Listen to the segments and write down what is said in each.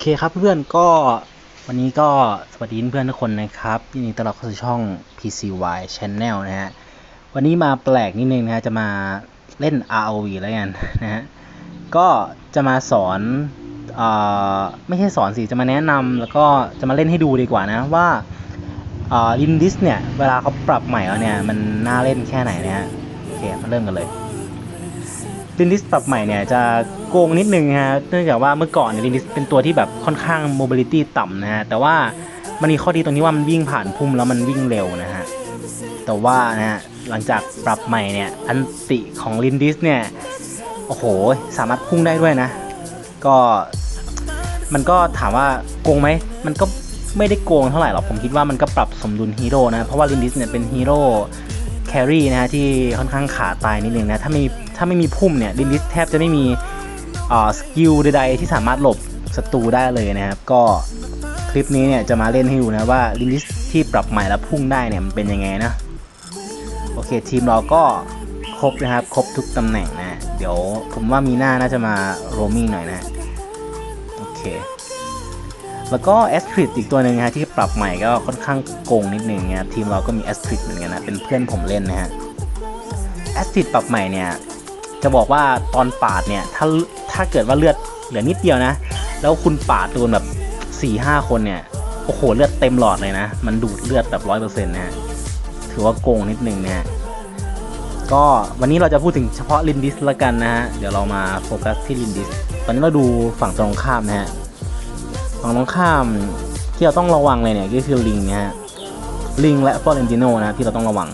เคครับเพื่อนก็วันนี้ก็สวัสดีเพื่อนทุกคนนะครับยินดีต้อนรับเข้าสู่ช่อง PCY Channel นะฮะวันนี้มาแปลกนิดนึงนะฮะจะมาเล่น ROV แล้วกันนะฮะก็จะมาสอนเอ่อไม่ใช่สอนสิจะมาแนะนำแล้วก็จะมาเล่นให้ดูดีกว่านะว่าลินดิสเนี่ยเวลาเขาปรับใหม่แล้วเนี่ยมันน่าเล่นแค่ไหนนะฮะโอเคมาเริ่มกันเลย ลินดิสปรับใหม่เนี่ยจะโกงนิดนึงฮะเนื่องจากว่าเมื่อก่อนเนี่ยลินดิสเป็นตัวที่แบบค่อนข้างโมบิลิตี้ต่ำนะฮะแต่ว่ามันมีข้อดีตรงที่ว่ามันวิ่งผ่านพุ่มแล้วมันวิ่งเร็วนะฮะแต่ว่านะฮะหลังจากปรับใหม่เนี่ยอันติของลินดิสเนี่ยโอ้โหสามารถพุ่งได้ด้วยนะ ก็มันก็ถามว่าโกงไหมมันก็ไม่ได้โกงเท่าไหร่หรอกผมคิดว่ามันก็ปรับสมดุลฮีโร่นะเพราะว่าลินดิสเนี่ยเป็นฮีโร่ แครี่นะฮะที่ค่อนข้างขาตายนิดนึงนะถ้าไม่ถ้าไม่มีพุ่มเนี่ยลินดิสแทบจะไม่มีอ่าสกิลใดๆที่สามารถหลบศัตรูได้เลยนะครับก็คลิปนี้เนี่ยจะมาเล่นให้ดูนะว่าลินดิสที่ปรับใหม่แล้วพุ่งได้เนี่ยมันเป็นยังไงนะโอเคทีมเราก็ครบนะครับครบทุกตำแหน่งนะ เดี๋ยวผมว่ามีหน้าน่าจะมาโรมิงหน่อยนะ โอเค แล้วก็แอสตริดอีกตัวหนึ่งนะฮะที่ปรับใหม่ก็ค่อนข้างโกงนิดนึงนะทีมเราก็มีแอสตริดเหมือนกันนะเป็นเพื่อนผมเล่นนะฮะแอสตริดปรับใหม่เนี่ยจะบอกว่าตอนปาดเนี่ยถ้าถ้าเกิดว่าเลือดเหลือนิดเดียวนะ แล้วคุณปาดโดนแบบ4ี่ห้าคนเนี่ยโอ้โหเลือดเต็มหลอดเลยนะ มันดูดเลือดแบบร้อยเปอร์เซ็นต์นะฮะถือว่าโกงนิดนึงนะฮะก็วันนี้เราจะพูดถึงเฉพาะลินดิสละกันนะฮะ เดี๋ยวเรามาโฟกัสที่ลินดิส ตอนนี้เราดูฝั่งตรงข้ามนะฮะ ฝั่งตรงข้ามที่เราต้องระวังเลยเนี่ยก็คือลิงนะฮะลิงและฟอร์เรนติโนนะที่เราต้องระวัง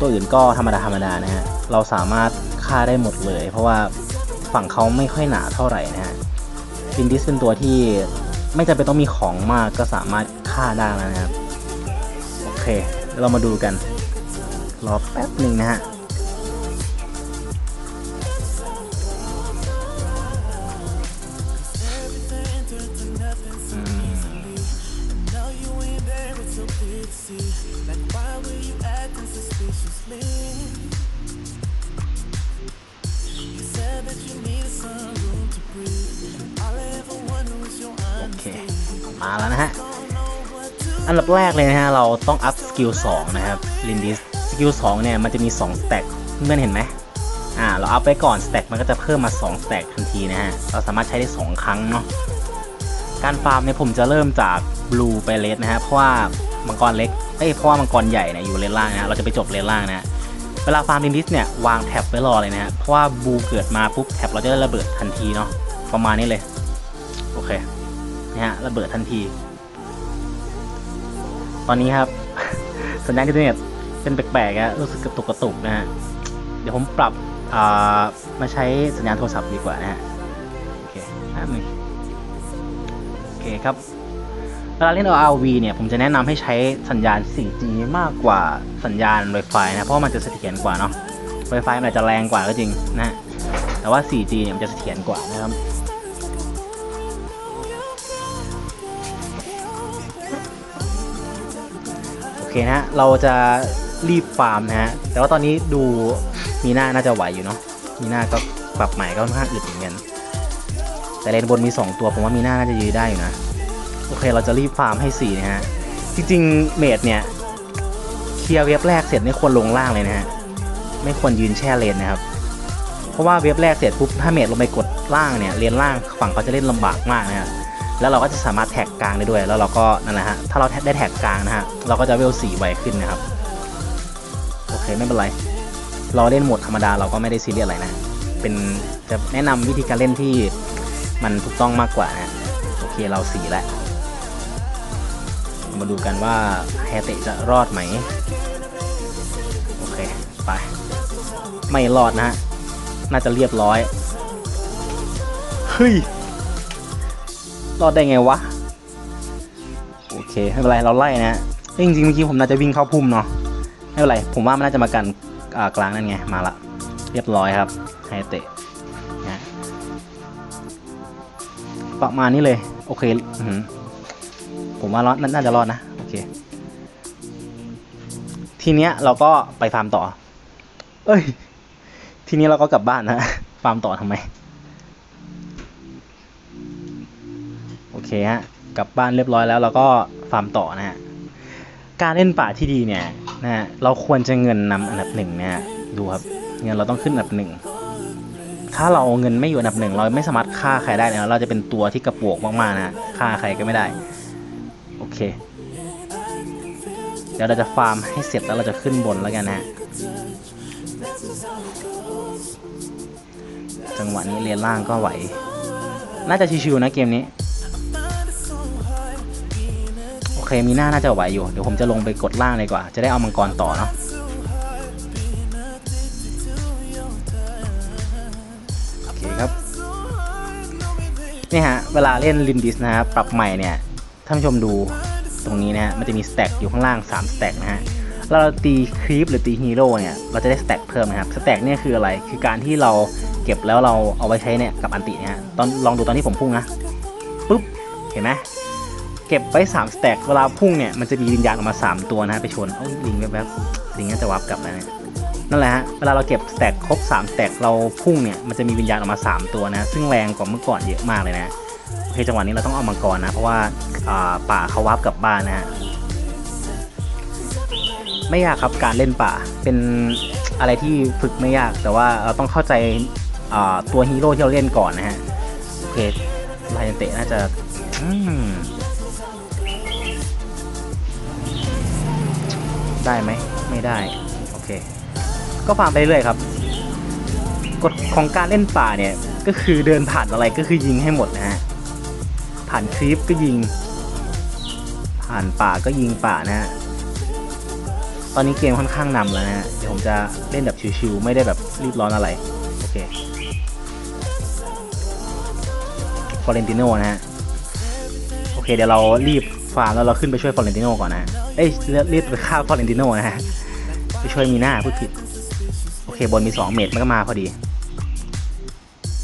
ตัวอื่นก็ธรรมดาธรรมดานะฮะเราสามารถฆ่าได้หมดเลย เพราะว่าฝั่งเขาไม่ค่อยหนาเท่าไหร่นะฮะลินดิสเป็นตัวที่ไม่จำเป็นต้องมีของมากก็สามารถฆ่าได้แล้วนะครับ โอเคเรามาดูกัน รอแป๊บหนึ่งนะฮะ โอเค มาแล้วนะฮะ อันดับแรกเลยนะฮะ เราต้องอัพสกิล2นะครับลินดิสสกิล2เนี่ย มันจะมี 2 สแต็กเพื่อนเห็นไหมอ่า เราอัพไปก่อนสแต็กมันก็จะเพิ่มมา 2 สแต็กทันทีนะฮะ เราสามารถใช้ได้ 2 ครั้งเนาะการฟาร์มเนี่ยผมจะเริ่มจากบลูไปเลสนะฮะ เพราะว่ามังกรเล็ก เอ้ย เพราะว่ามังกรใหญ่เนี่ยอยู่เลนล่างนะฮะเราจะไปจบเลนล่างนะฮะเวลาฟาร์มลินดิสเนี่ยวางแท็บไว้รอเลยนะฮะ เพราะว่าบลูเกิดมาปุ๊บแท็บเราจะได้ระเบิดทันทีเนาะ ประมาณนี้เลย โอเค นะฮะระเบิดทันที ตอนนี้ครับ สัญญาณอินเทอร์เน็ตเป็นแปลกๆอะรู้สึกกระตุกกระตุกนะฮะเดี๋ยวผมปรับมาใช้สัญญาณโทรศัพท์ดีกว่านะฮะโอเคแป๊บนึงโอเคครับเวลาเล่น RV เนี่ยผมจะแนะนำให้ใช้สัญญาณ 4G มากกว่าสัญญาณ Wi-Fi นะ เพราะมันจะเสถียรกว่าเนาะ Wi-Fi มันอาจจะแรงกว่าก็จริงนะฮะแต่ว่า 4G เนี่ยมันจะเสถียรกว่านะครับ เคนะฮะเราจะรีบฟาร์มนะฮะแต่ว่าตอนนี้ดูมีหน้าน่าจะไหวอยู่เนาะมีหน้าก็ปรับใหม่ก็ค่อนข้างอึดเหมือนกันแต่เลนบนมี 2 ตัวผมว่ามีหน้าน่าจะยื้อได้อยู่นะโอเคเราจะรีบฟาร์มให้4นะฮะจริงๆเมดเนี่ยเคลียร์เว็บแรกเสร็จไม่ควรลงล่างเลยนะฮะไม่ควรยืนแช่เลนนะครับเพราะว่าเว็บแรกเสร็จปุ๊บถ้าเมดลงไปกดล่างเนี่ยเลนล่างฝั่งเขาจะเล่นลำบากมากนะฮะ แล้วเราก็จะสามารถแท็กกลางได้ด้วย แล้วเราก็นั่นแหละฮะ ถ้าเราได้แท็กกลางนะฮะ เราก็จะเวลสีไวขึ้นนะครับ โอเคไม่เป็นไร เราเล่นโหมดธรรมดาเราก็ไม่ได้ซีเรียสอะไรนะ เป็นจะแนะนำวิธีการเล่นที่มันถูกต้องมากกว่านะ โอเคเราสีแล้ว มาดูกันว่าแฮเตจะรอดไหม โอเคไป ไม่รอดนะฮะ น่าจะเรียบร้อย เฮ้ย รอดได้ไงวะ โอเคไม่เป็นไรเราไล่นะฮะเอ้ยจริงๆเมื่อกี้ผมน่าจะวิ่งเข้าพุ่มเนาะไม่เป็นไรผมว่ามันน่าจะมากันกลางนั่นไงมาละเรียบร้อยครับไฮเตะนะประมาณนี้เลยโอเคอผมว่ารอดน่าจะรอดนะโอเคทีเนี้ยเราก็ไปฟาร์มต่อ เอ้ย ทีนี้เราก็กลับบ้านนะ ฟาร์มต่อทำไม เคฮะกลับบ้านเรียบร้อยแล้วเราก็ฟาร์มต่อนะฮะการเล่นป่าที่ดีเนี่ยนะฮะเราควรจะเงินนำอันดับหนึ่งนะฮะดูครับเงินเราต้องขึ้นอันดับหนึ่งถ้าเราเอาเงินไม่อยู่อันดับหนึ่งเราไม่สามารถฆ่าใครได้นะเราจะเป็นตัวที่กระปวกมากๆนะฮะฆ่าใครก็ไม่ได้โอเค เดี๋ยวเราจะฟาร์มให้เสร็จแล้วเราจะขึ้นบนแล้วกันนะฮะจังหวะนี้เรียนล่างก็ไหว น่าจะชิวๆนะเกมนี้ มีหน้าน่าจะไหวอยู่ เดี๋ยวผมจะลงไปกดล่างเลยกว่า จะได้เอามังกรต่อเนาะโอเคครับนี่ฮะ เวลาเล่นลินดิสนะครับปรับใหม่เนี่ยท่านผู้ชมดูตรงนี้นะฮะ มันจะมีสแต็กอยู่ข้างล่าง 3 สแต็กนะฮะเราตีครีปหรือตีฮีโร่เนี่ย เราจะได้สแต็กเพิ่มนะครับ สแต็กเนี่ยคืออะไร คือการที่เราเก็บแล้วเราเอาไว้ใช้เนี่ยกับอันติเนี่ยฮะ ตอนลองดูตอนที่ผมพุ่งนะ ปุ๊บ เห็นไหม ก็บไว้3สแต็กเวลาพุ่งเนี่ยมันจะมีวิญญาณออกมา 3 ตัวนะฮะไปชนเอ้ลิงแวบๆลิงน่าจะวับกลับแล้วเนี่ยนั่นแหละฮะเวลาเราเก็บสแต็กครบ3สแต็กเราพุ่งเนี่ยมันจะมีวิญญาณออกมา 3 ตัวนะซึ่งแรงกว่าเมื่อก่อนเยอะมากเลยนะโอเคจังหวะนี้เราต้องเอามังกรนะเพราะว่าป่าเขาวับกลับบ้านนะฮะไม่ยากครับการเล่นป่าเป็นอะไรที่ฝึกไม่ยาก แต่ว่าเราต้องเข้าใจตัวฮีโร่ที่เราเล่นก่อนนะฮะโอเคลายเตะน่าจะ อืม ได้ไหมไม่ได้ โอเค ก็ฟาร์มไปเรื่อยครับกฎของการเล่นป่าเนี่ย ก็คือเดินผ่านอะไรก็คือยิงให้หมดนะฮะผ่านคลิปก็ยิง ผ่านป่าก็ยิงป่านะฮะตอนนี้เกมค่อนข้างนำแล้วนะฮะเดี๋ยวผมจะเล่นแบบชิวๆไม่ได้แบบรีบร้อนอะไร โอเคฟอเรนติโนนะฮะ โอเค เดี๋ยวเรารีบ ฟาร์มแล้วเราขึ้นไปช่วยฟอเรนติโนก่อนนะเอ้ยรีบไปฆ่าฟอเรนติโนนะฮะไปช่วยมีหน้าพูดผิด โอเคบนมีสองเมตรมันก็มาพอดี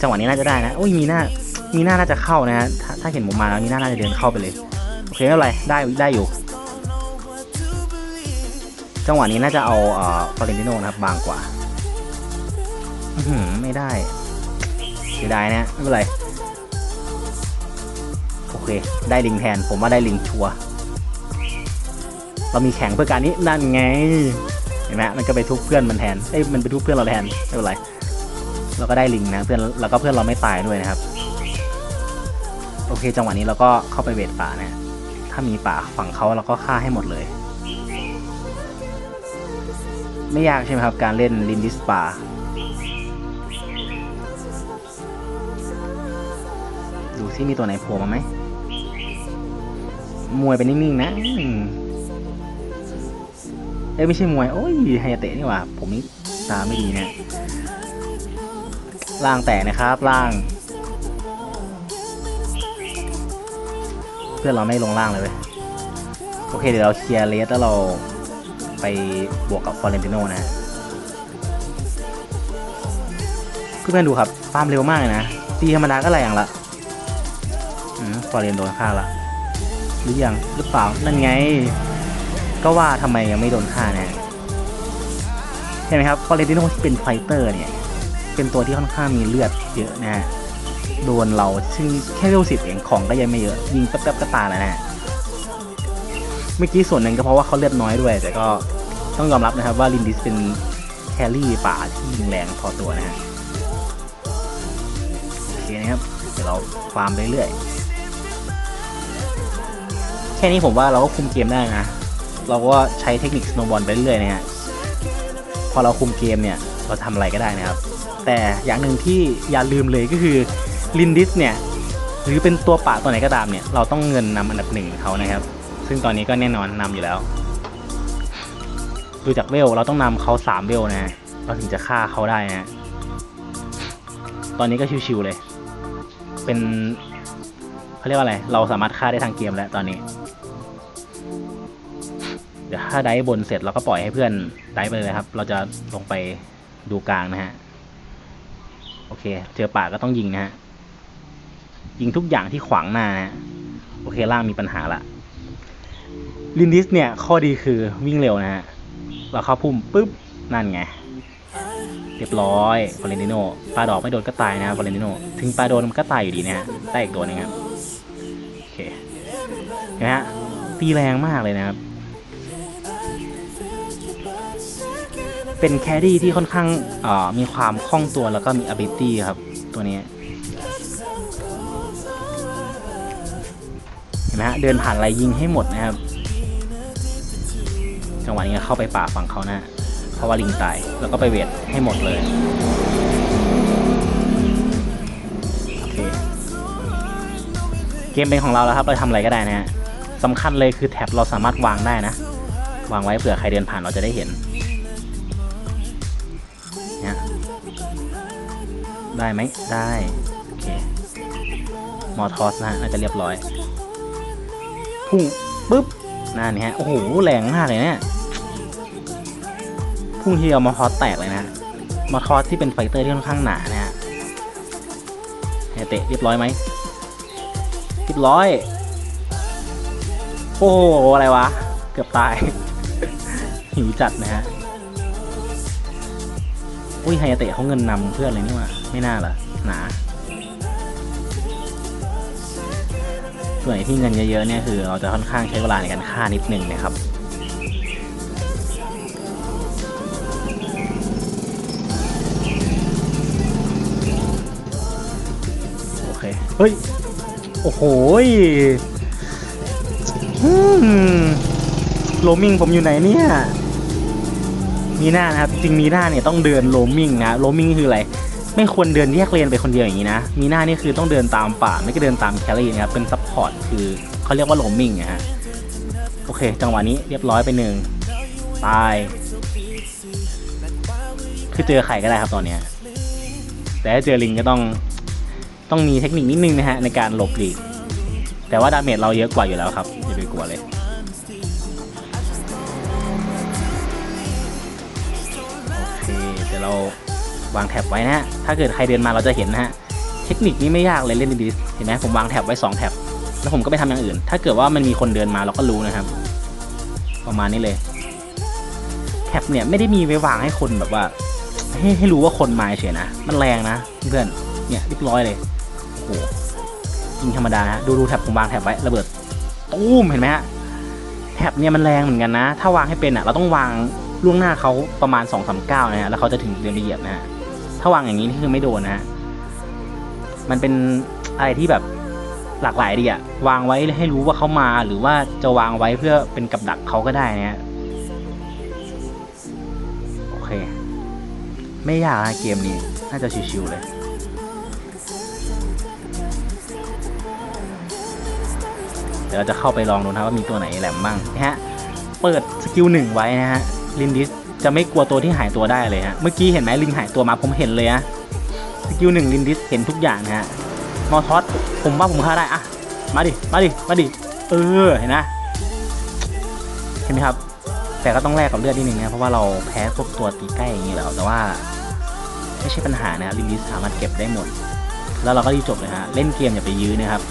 จังหวะนี้น่าจะได้นะ โอ้ยมีหน้ามีหน้าน่าจะเข้านะฮะถ้าถ้าเห็นผมมาแล้วมีหน้าน่าจะเดินเข้าไปเลยโอเคไม่เป็นไรได้ได้อยู่ จังหวะนี้น่าจะเอาเอ่อฟอเรนติโนนะครับบางกว่าอื้อหือไม่ได้เสียดายนะไม่เป็นไร เค ได้ลิงแทน ผมว่าได้ลิงชัวเรามีแข่งเพื่อการนี้นั่นไงเห็นไหมมันก็ไปทุบเพื่อนมันแทนเอ้ยมันไปทุบเพื่อนเราแทนไม่เป็นไรเราก็ได้ลิงนะเพื่อนแล้วก็เพื่อนเราไม่ตายด้วยนะครับ โอเค จังหวะนี้เราก็เข้าไปเวทป่านะถ้ามีป่าฝั่งเขาเราก็ฆ่าให้หมดเลย ไม่ยากใช่ไหมครับ การเล่นลินดิสป่าดูซิมีตัวไหนโผล่มาไหม มวยไปนิ่งๆนะเอ้ยไม่ใช่มวย โอ้ยไฮยาเตะนี่หว่า ผมนี่ตาไม่ดีเนี่ยล่างแตกนะครับล่าง เพื่อนเราไม่ลงล่างเลยเว้ยโอเคเดี๋ยวเราเคลียร์เลสแล้วเราไปบวกกับฟอร์เรนติโนนะเพื่อนดูครับฟาร์มเร็วมากเลยนะตีธรรมดาก็แรงละอืมฟอร์เรนโดนฆ่าละ หรือยังหรือเปล่านั่นไง ก็ว่าทำไมยังไม่โดนฆ่าเนี่ยเห็นไหมครับฟอร์เรนติโนที่เป็นไฟเตอร์เนี่ย เป็นตัวที่ค่อนข้างมีเลือดเยอะนะฮะโดนเราซึ่งแค่เวสิบเองของก็ยังไม่เยอะ ยิงแป๊บๆก็ตายแล้วนะฮะเมื่อกี้ส่วนหนึ่งก็เพราะว่าเขาเลือดน้อยด้วย แต่ก็ต้องยอมรับนะครับว่าลินดิสเป็นแครี่ป่าที่ยิงแรงพอตัวนะฮะโอเคนะครับเดี๋ยวเราฟาร์มไปเรื่อย แค่นี้ผมว่าเราก็คุมเกมได้นะ เราก็ใช้เทคนิคสโนบอลไปเรื่อยนะฮะ พอเราคุมเกมเนี่ย เราทำอะไรก็ได้นะครับ แต่อย่างหนึ่งที่อย่าลืมเลยก็คือลินดิสเนี่ย หรือเป็นตัวป่าตัวไหนก็ตามเนี่ย เราต้องเงินนำอันดับหนึ่งเขานะครับ ซึ่งตอนนี้ก็แน่นอนนำอยู่แล้ว ดูจากเวลเราต้องนำเขาสามเวลนะ เราถึงจะฆ่าเขาได้นะ ตอนนี้ก็ชิวๆเลย เป็นเขาเรียกว่าอะไร เราสามารถฆ่าได้ทางเกมแล้วตอนนี้ เดี๋ยวถ้าได้บนเสร็จเราก็ปล่อยให้เพื่อนได้ไปเลยครับ เราจะลงไปดูกลางนะฮะ โอเค เจอป่าก็ต้องยิงนะฮะ ยิงทุกอย่างที่ขวางหน้านะฮะ โอเคล่างมีปัญหาละลินดิสเนี่ยข้อดีคือวิ่งเร็วนะฮะ เราเข้าพุ่มปุ๊บ นั่นไง เรียบร้อยฟอเรนติโนปลาดอกไม่โดนก็ตายนะครับฟอเรนติโนถึงปลาโดนมันก็ตายอยู่ดีนะฮะได้อีกตัวนึงครับ โอเคเห็นะฮะตีแรงมากเลยนะครับ เป็นแคดดี้ที่ค่อนข้างมีความคล่องตัวแล้วก็มี ability ครับ ตัวนี้ เห็นไหมฮะ เดินผ่านอะไรยิงให้หมดนะครับ จังหวะนี้เข้าไปป่าฝั่งเขานะเพราะว่าลิงตาย แล้วก็ไปเวทให้หมดเลยเเกมเป็นของเราแล้วครับ เราทำอะไรก็ได้นะฮะสำคัญเลยคือแท็บเราสามารถวางได้นะ วางไว้เผื่อใครเดินผ่านเราจะได้เห็น ได้ไหมได้ โอเค มอทอสนะฮะน่าจะเรียบร้อย พุ่งปุ๊บนั่นนี่ฮะ โอ้โห แรงมากเลยเนี่ย พุ่งทีเดียวมอทอสแตกเลยนะ มอทอสที่เป็นไฟเตอร์ที่ค่อนข้างหนานะฮะให้เตะเรียบร้อยไหมเรียบร้อย โอ้โห อะไรวะ เกือบตาย หิวจัดนะฮะ อุ้ยไฮยาเตะเขาเงินนำเพื่อนเลยนี่ว่าไม่น่าล่ะหนาส่วนไหนที่เงินเยอะๆเนี่ยคือเราจะค่อนข้างใช้เวลาในการฆ่านิดนึงนะครับโอเคเฮ้ยโอ้โหยอืมโรมิงผมอยู่ไหนเนี่ย มีหน้านะครับ จริงมีหน้าเนี่ยต้องเดินโรมมิงนะโรมมิงคืออะไร ไม่ควรเดินแยกเลนไปคนเดียวอย่างนี้นะ มีหน้านี่คือต้องเดินตามป่าไม่ก็เดินตามแคลรี่นะครับ เป็นซัพพอร์ตคือเขาเรียกว่าโรมมิงนะฮะ โอเค จังหวะนี้เรียบร้อยไปหนึ่งตาย คือเจอใครก็ได้ครับตอนเนี้ย แต่ถ้าเจอลิงก็ต้องต้องมีเทคนิคนิดนึงนะฮะในการหลบหลีก แต่ว่าดาเมจเราเยอะกว่าอยู่แล้วครับอย่าไปกลัวเลย ดี๋ยวเราวางแท็บไว้นะฮะ ถ้าเกิดใครเดินมาเราจะเห็นนะฮะ เทคนิคนี้ไม่ยากเลยเล่นดีๆเห็นไหมผมวางแท็บไว้ 2 แท็บ แล้วผมก็ไปทำอย่างอื่น ถ้าเกิดว่ามันมีคนเดินมาเราก็รู้นะครับ ประมาณนี้เลย แท็บเนี่ยไม่ได้มีไว้วางให้คนแบบว่า ให้ให้รู้ว่าคนมาเฉยนะ มันแรงนะเพื่อน เนี่ยเรียบร้อยเลย โอ้โหยิงธรรมดานะดูดูแท็บผมวางแท็บไว้ระเบิด ตู้มเห็นไหมฮะ แท็บเนี่ยมันแรงเหมือนกันนะ ถ้าวางให้เป็นอะ เราต้องวาง ล่วงหน้าเขาประมาณ2อสาก้านะฮะแล้วเขาจะถึงเดินไปเหยียบนะฮะถ้าวางอย่างนี้นี่คือไม่โดนนะฮะมันเป็นอะไรที่แบบหลากหลายดีอะวางไว้ให้รู้ว่าเขามาหรือว่าจะวางไว้เพื่อเป็นกับดักเขาก็ได้นะฮะโอเค ไม่ยากนะเกมนี้น่าจะชิวๆเลยเดี๋ยวเราจะเข้าไปลองดูนะว่ามีตัวไหนแหลมบ้างนะฮะ เปิดสกิลหนึ่งไว้นะฮะ ลินดิสจะไม่กลัวตัวที่หายตัวได้เลยฮะ เมื่อกี้เห็นไหมลิงหายตัวมาผมเห็นเลยฮะสกิลหนึ่งลินดิสเห็นทุกอย่างนะฮะมอทอสผมว่าผมฆ่าได้อะมาดิ มาดิ มาดิ เออ เห็นนะ เห็นไหมครับ แต่ก็ต้องแลกกับเลือดนิดนึงนะ เพราะว่าเราแพ้พวกตัวตีใกล้อย่างนี้แล้ว แต่ว่าไม่ใช่ปัญหานะลินดิสสามารถเก็บได้หมด แล้วเราก็รีบจบเลยฮะ เล่นเกมอย่าไปยื้อนะครับ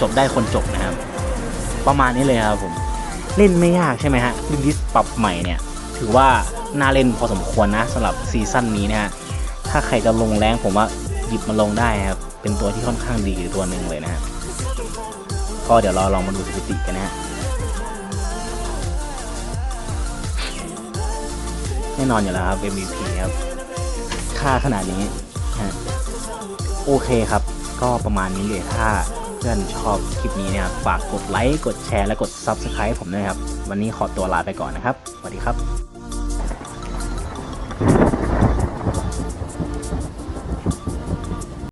จบได้คนจบนะครับ ประมาณนี้เลยครับผม เล่นไม่ยากใช่ไหมฮะลินดิสปรับใหม่เนี่ย ถือว่าน่าเล่นพอสมควรนะสำหรับซีซั่นนี้นะฮะถ้าใครจะลงแรงผมว่าหยิบมาลงได้ครับเป็นตัวที่ค่อนข้างดีตัวหนึ่งเลยนะฮะก็เดี๋ยวเราลองมาดูสถิติกันนะฮะแน่นอนอยู่แล้วครับ MVP ครับ ค่าขนาดนี้โอเคครับ ก็ประมาณนี้เลยถ้าเพื่อนชอบคลิปนี้เนี่ยฝากกดไลค์ กดแชร์ และกด Subscribe ผมด้วยครับ วันนี้ขอตัวลาไปก่อนนะครับ สวัสดีครับ